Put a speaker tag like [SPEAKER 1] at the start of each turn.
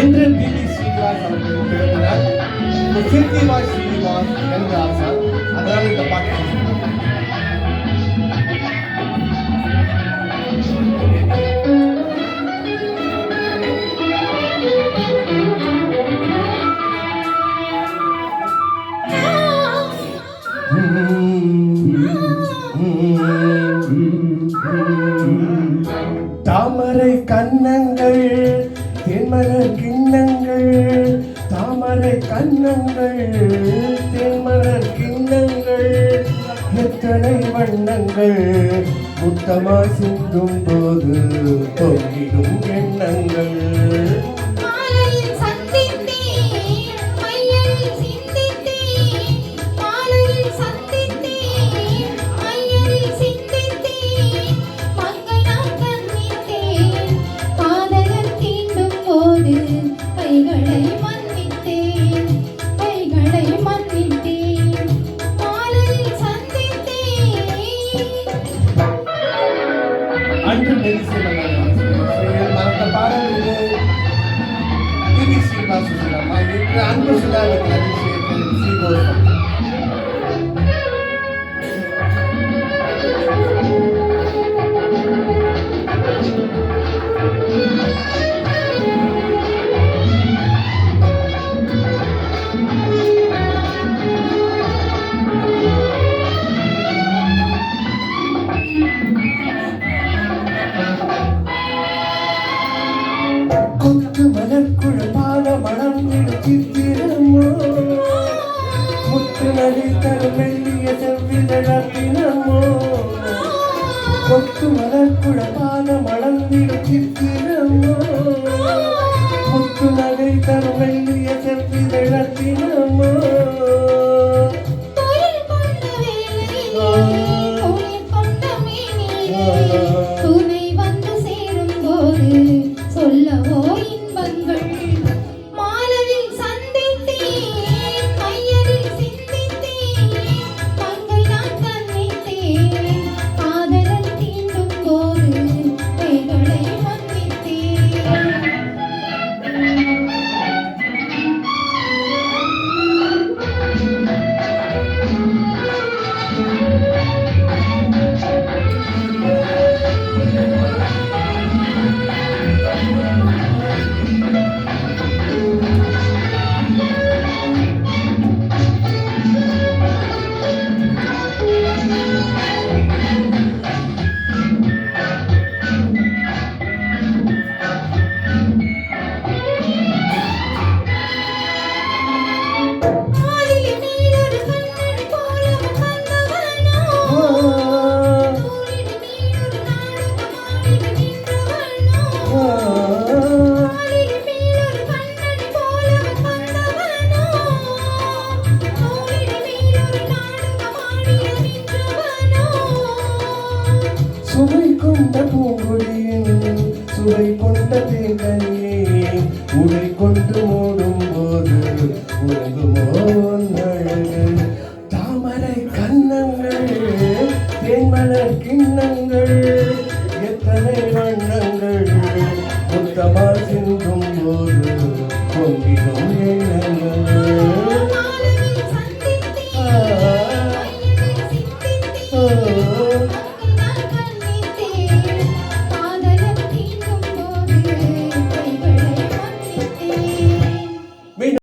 [SPEAKER 1] என்று பிபி ஸ்ரீனிவாஸ் அவர்கள் பிறந்தனர் இந்த ஸ்ரீனிவாஸ் என்ற இந்த பாட்டு தாமரை கன்னங்கள் தேன்மலர் கிண்ணங்கள் தாமரை கன்னங்கள் தேன்மலர் கிண்ணங்கள் எத்தனை வண்ணங்கள் முத்தமா சிந்தும் போது பொங்கிடும் எண்ணங்கள். கொத்து மலர்க்குழ பாட மனம் முத்து மெல்லிய செவ்விதழத்தினமோ கொத்து மலர் பாட மனம் போட்டு மூடும் போது உறங்குமோ தாமரை கண்ணங்கள் தேன்மலர் கிண்ணங்கள் எத்தனை வண்ணங்கள். முத்தமா சிந்தும் போது பொங்கிடும் எண்ணங்கள்